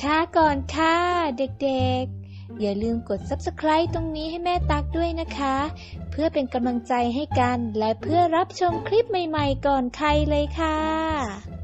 ช้าก่อนค่ะ เด็กๆ อย่าลืมกด subscribe ตรงนี้ให้แม่ตักด้วยนะคะ เพื่อเป็นกำลังใจให้กันและเพื่อรับชมคลิปใหม่ๆ ก่อนใครเลยค่ะ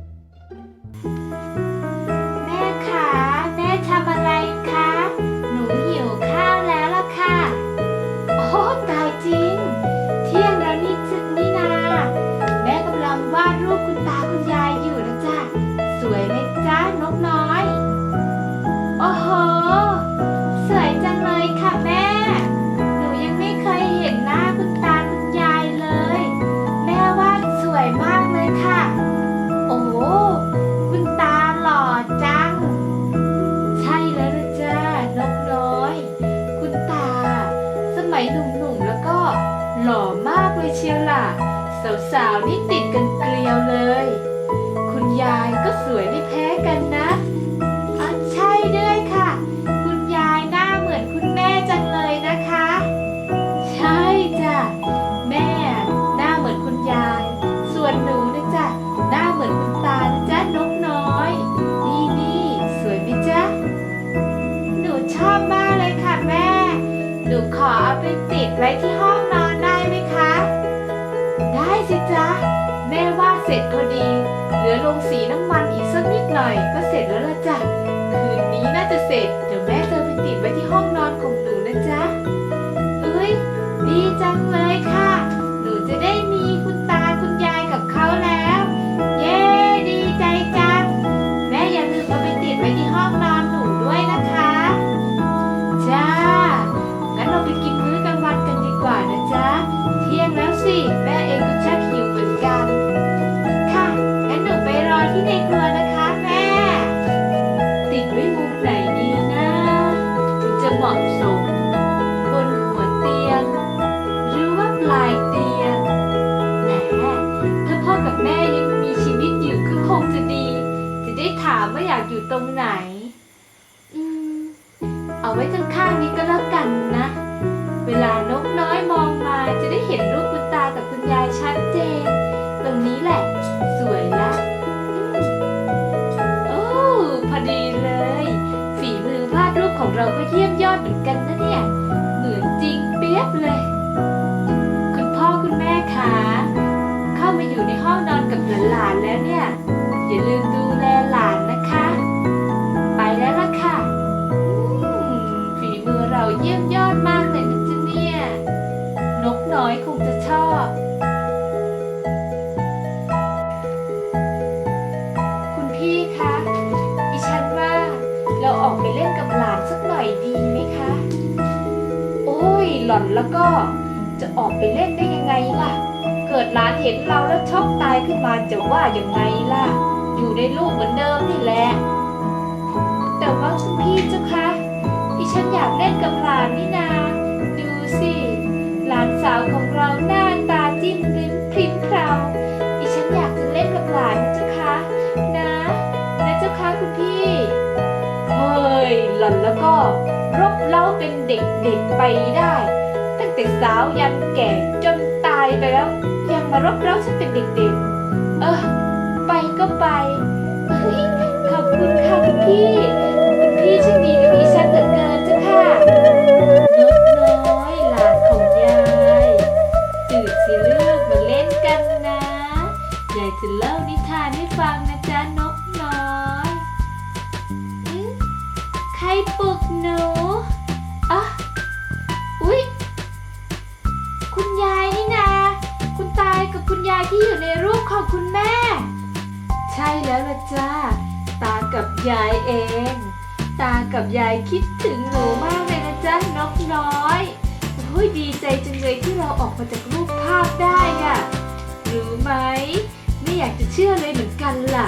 นิดหน่อยก็เสร็จแล้วละจ้ะ คืนนี้น่าจะเสร็จ นนะ เวลานกน้อยมองมาจะได้เห็นรูปคุณตากับคุณยายชัดเจน ตรงนี้แหละ สวยละโอ้พอดีเลย ฝีมือวาดรูปของเราก็เยี่ยมยอดเหมือนกันนะเนี่ย เหมือนจริงเปียบเลย คุณพ่อคุณแม่คะเข้ามาอยู่ในห้องนอนกับหลานๆแล้วเนี่ย อย่าลืมดู หลานเห็นเราแล้วช็อกตายขึ้นมาจะว่าอยังไงล่ะ อยู่ในลูกเหมือนเดิมนี่แหละ แต่ว่าคุณพี่เจ้าคะดิฉันอยากเล่นกับหลานนี่นา ดูสิ หลานสาวของเราหน้าตาจิ้มลิ้มพริ้มเพราดิฉันอยากจะเล่นกับหลานนะเจ้าคะนะนะเจ้าคะคุณพี่เฮ้ยหล่อนแล้วก็รบเล้าเป็นเด็กๆไปได้ ตั้งแต่สาวยันแก่จนตายไปแล้ว ยังมารบเล้าฉันเป็นเด็กๆ เออ ไปก็ไปเฮ้ยขอบคุณค่ะคุณพี่คุณพี่ช่างดีกับดิฉันเหลือเกินเจ้าค่ะนกน้อยหลานของยายตื่นสิลูกมาเล่นกันนะยายจะเล่านิทานให้ฟังนะจ๊ะนกน้อยใครปลุกหนู ช่แล้วละจ้า ตากับยายเอง ตากับยายคิดถึงหนูมากเลยนะจ๊ะนกน้อยโอ้ยดีใจจังเลยที่เราออกมาจากรูปภาพได้อะรู้ไหม ไม่อยากจะเชื่อเลยเหมือนกันล่ะ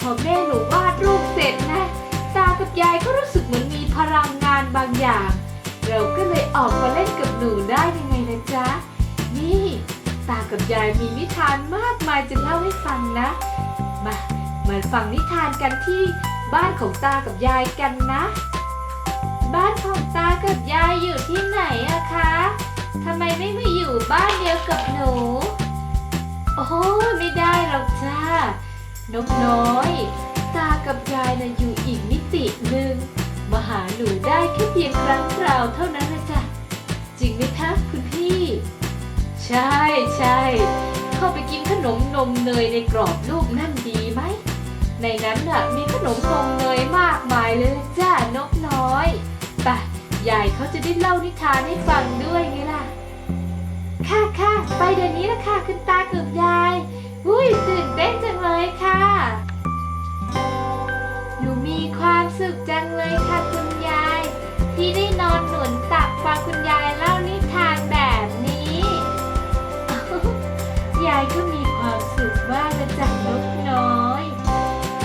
พอแม่หนูวาดรูปเสร็จนะ ตากับยายก็รู้สึกเหมือนมีพลังงานบางอย่าง เราก็เลยออกมาเล่นกับหนูได้ยังไงนะจ๊ะ นี่ ตากับยายมีนิทานมากมายจะเล่าให้ฟังนะ มามาฟังนิทานกันที่บ้านของตากับยายกันนะ บ้านของตากับยายอยู่ที่ไหนอะคะทำไมไม่มาอยู่บ้านเดียวกับหนู โอ้ไม่ได้หรอกจ้านกน้อย ตากับยายนะ่ะอยู่อีกมิติหนึ่งมาหาหนูได้แค่เพียงครั้งคราวเท่านั้นนะจ๊ะจริงไหมคะคุณพี่ ใช่ใช่ เข้าไปกินขนมนมเนยในกรอบรูปนั่นดีไหม ในนั้นน่ะมีขนมนมเนยมากมายเลยจ้านกน้อยปะยายเขาจะได้เล่านิทานให้ฟังด้วยไงล่ะ ค่ะค่ะไปเดี๋ยวนี้ละค่ะคุณตากับยาย อุ้ยตื่นเต้นจังเลยค่ะหนูมีความสุขจังเลยค่ะคุณยาย ที่ได้นอนหนุนตักฟังคุณยายเล่านิทานายก็มีความสุขมากนะจ๊ะนกน้อย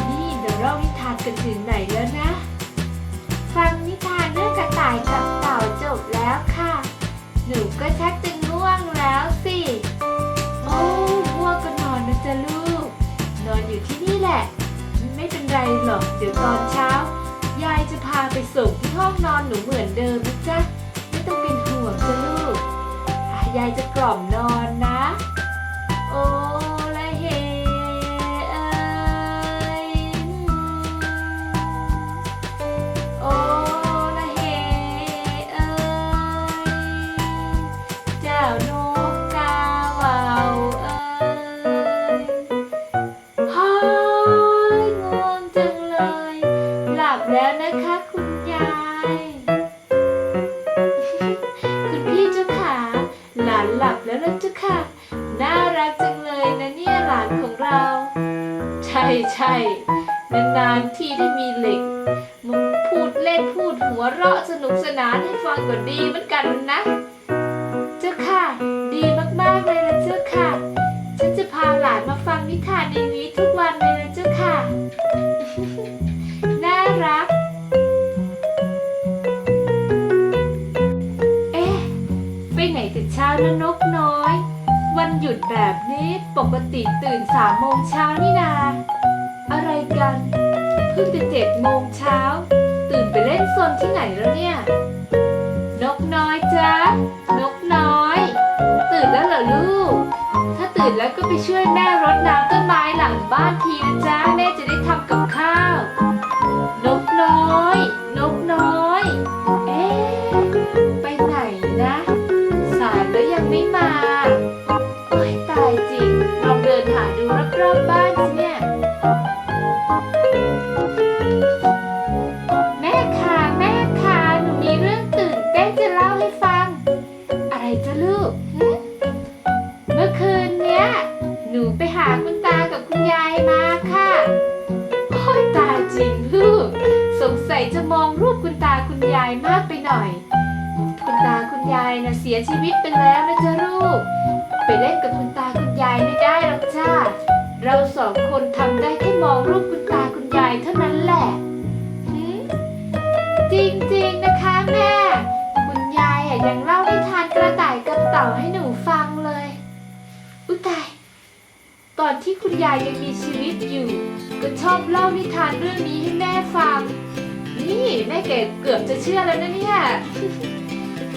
นี่เดี๋ยวเล่านิทานกันถึงไหนแล้วนะ ฟังนิทานเรื่องกระต่ายกับเต่าจบแล้วค่ะ หนูก็ชักจะง่วงแล้วสิ โอ้ง่วงก็นอนนะจ๊ะลูก นอนอยู่ที่นี่แหละ ไม่เป็นไรหรอก เดี๋ยวตอนเช้า ยายจะพาไปส่งที่ห้องนอนหนูเหมือนเดิมนะจ๊ะ ไม่ต้องเป็นห่วงจ้ะลูกอะยายจะกล่อมนอนนะ แล้วนะคะคุณยาย คุณพี่เจ้าขาหลานหลับแล้วนะเจ้าค่ะ น่ารักจังเลยนะเนี่ยหลานของเรา ใช่ใช่นานๆที่ได้มีเหล็กมึงพูดเล่นพูดหัวเราะสนุกสนานให้ฟังก็ดีเหมือนกันนะ นะนกน้อย วันหยุดแบบนี้ปกติตื่นสามโมงเช้านี่นา อะไรกัน เพิ่งจะเจ็ดโมงเช้า ตื่นไปเล่นโซนที่ไหนแล้วเนี่ย นกน้อยจ๊ะนกน้อย ตื่นแล้วเหรอลูก ถ้าตื่นแล้วก็ไปช่วยแม่รดน้ำต้นไม้หลังบ้านทีนะจ๊ะแม่จะได้ทำ คุณยายยังมีชีวิตอยู่ ก็ชอบเล่านิทานเรื่องนี้ให้แม่ฟัง นี่แม่เกดเกือบจะเชื่อแล้วนะเนี่ย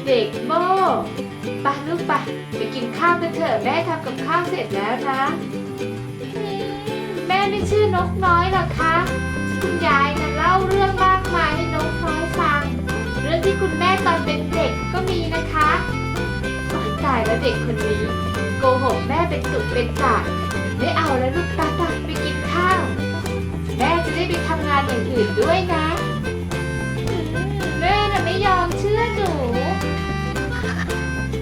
เด็กโม่ไปลูกไปไปกินข้าวกันเถอะแม่ทำกับข้าวเสร็จแล้วนะ แม่ไม่ชื่อนกน้อยหรอคะคุณยายน่ะเล่าเรื่องมากมายให้นกน้อยฟัง เรื่องที่คุณแม่ตอนเป็นเด็กก็มีนะคะโอ๊ยตายแล้วเด็กคนนี้โกหกแม่เป็นตุกเป็นตา ไม่เอาแล้วลูกตาตาไปกินข้าว แม่จะได้ไปทำงานอย่างอื่นด้วยนะแม่น่ะไม่ยอมเชื่อหนู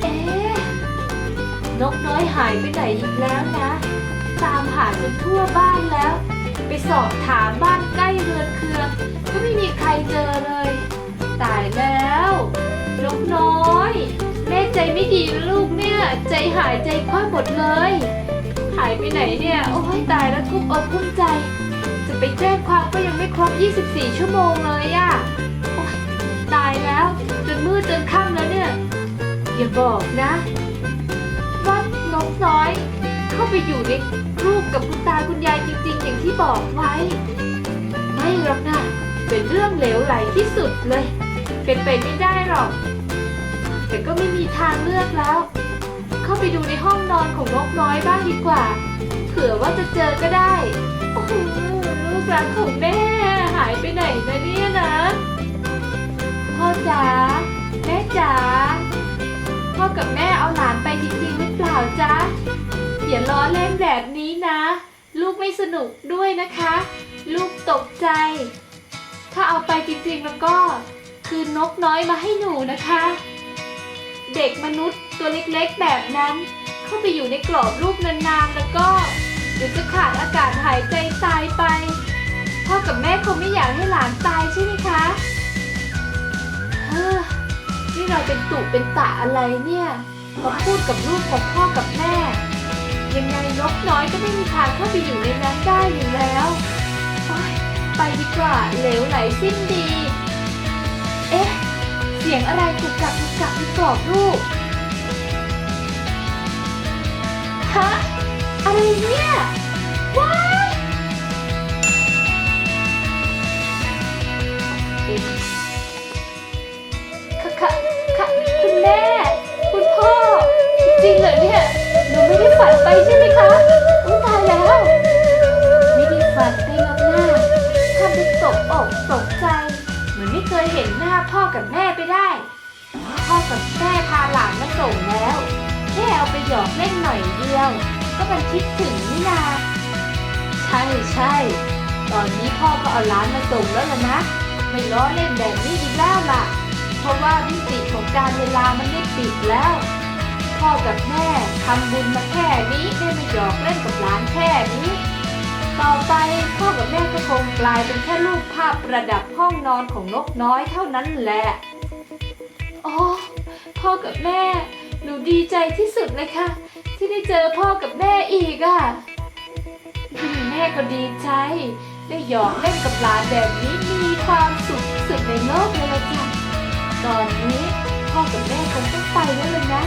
เอ๊ะนกน้อยหายไปไหนอีกแล้วนะ ตามหาจนทั่วบ้านแล้ว ไปสอบถามบ้านใกล้เรือนเคืองก็ไม่มีใครเจอเลย ตายแล้วนกน้อย แม่ใจไม่ดีลูกเนี่ย ใจหายใจคว่ำหมดเลย หายไปไหนเนี่ย โอ้ยตายแล้วทุกอกทุกใจ จะไปแจ้งความก็ยังไม่ครบ 24 ชั่วโมงเลยอะโอ๊ยตายแล้วจนมืดจนค่ำแล้วเนี่ย อย่าบอกนะว่านกน้อย เข้าไปอยู่ในรูปกับคุณตาคุณยายจริง ๆ อย่างที่บอกไว้ ไม่หรอกนะเป็นเรื่องเหลวไหลที่สุดเลย เป็นไปไม่ได้หรอก แต่ก็ไม่มีทางเลือกแล้ว เข้าไปดูในห้องนอนของนกน้อยบ้างดีกว่า เผื่อว่าจะเจอก็ได้ โอ้โหลูกรักของแม่หายไปไหนนะเนี่ยนะ พ่อจ๋าแม่จ๋าพ่อกับแม่เอาหลานไปจริงๆหรือเปล่าจ๊ะอย่าล้อเล่นแบบนี้นะ ลูกไม่สนุกด้วยนะคะ ลูกตกใจ ถ้าเอาไปจริงๆแล้วก็ คืนนกน้อยมาให้หนูนะคะ เด็กมนุษย์ ตัวเล็กๆแบบนั้น เข้าไปอยู่ในกรอบรูปนานๆ แล้วก็เดี๋ยวจะขาดอากาศหายใจตายไป พ่อกับแม่คงไม่อยากให้หลานตายใช่ไหมคะเฮ้อนี่เราเป็นตุเป็นตะอะไรเนี่ยมาพูดกับลูกของพ่อกับแม่ ยังไงนกน้อยก็ไม่มีทางเข้าไปอยู่ในนั้นได้อยู่แล้วไปดีกว่าเหลวไหลสิ้นดี เอ๊ะ เสียงอะไรกุกกักกุกกักในกรอบรูป ฮะอะไรเนี่ยว้ายค่ะค่ะค่ะคุณแม่ คุณพ่อ จริงเหรอเนี่ยหนูไม่ได้ฝันไปใช่ไหมคะอุ้ยตายแล้ว ไม่ได้ฝันไปหรอกนะทำเป็นตกอกตกใจ เหมือนไม่เคยเห็นหน้าพ่อกับแม่ไปได้ พ่อกับแม่พาหลานมาส่งแล้ว ค่เอาไปหยอกเล่นหน่อยเดียว ก็มันคิดถึงนี่นาใช่ใช่ตอนนี้พ่อก็เอาหลานมาส่งแล้วล่ะนะ ไม่ล้อเล่นแบบนี้อีกแล้วล่ะ เพราะว่าวิติของการเวลามันได้ปิดแล้ว พ่อกับแม่ทำบุญมาแค่นี้ได้มาหยอกเล่นกับหลานแค่นี้ ต่อไปพ่อกับแม่ก็คงกลายเป็นแค่รูปภาพประดับห้องนอนของนกน้อยเท่านั้นแหละ อ๋อ พ่อกับแม่ หนูดี ที่สุดเลยค่ะ ที่ได้เจอพ่อกับแม่อีกอะ่ะแม่ก็ดีใจ ได้หยอกเล่นกับหลานแบบนี้มีความสุขสุดในโลกเลยละจ้ะตอนนี้พ่อกับแม่คงต้องไปแล้วเลยนะ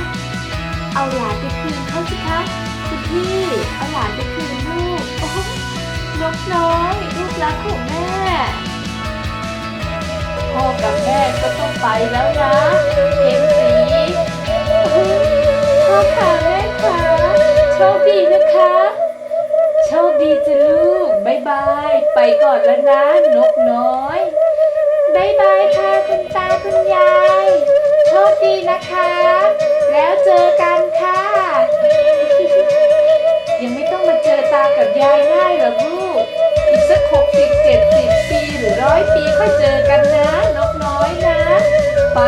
เอาหลานไปคืนเขาสิคะคุณพี่เอาหลานไปคืนลูกโอ้ยนกน้อยลูกรักของแม่พ่อกับแม่ก็ต้องไปแล้วนะ ค่ะแม่ค่ะโชคดีนะคะ โชคดีจ้ะลูกบายบาย ไปก่อนแล้วนะนกน้อยบายบายค่ะคุณตาคุณยาย โชคดีนะคะ แล้วเจอกันค่ะ ยังไม่ต้องมาเจอตากับยายง่ายหรอกลูก อีกสักหกสิบเจ็ดสิบปีหรือร้อยปีค่อยเจอกันนะนกน้อยนะ ไป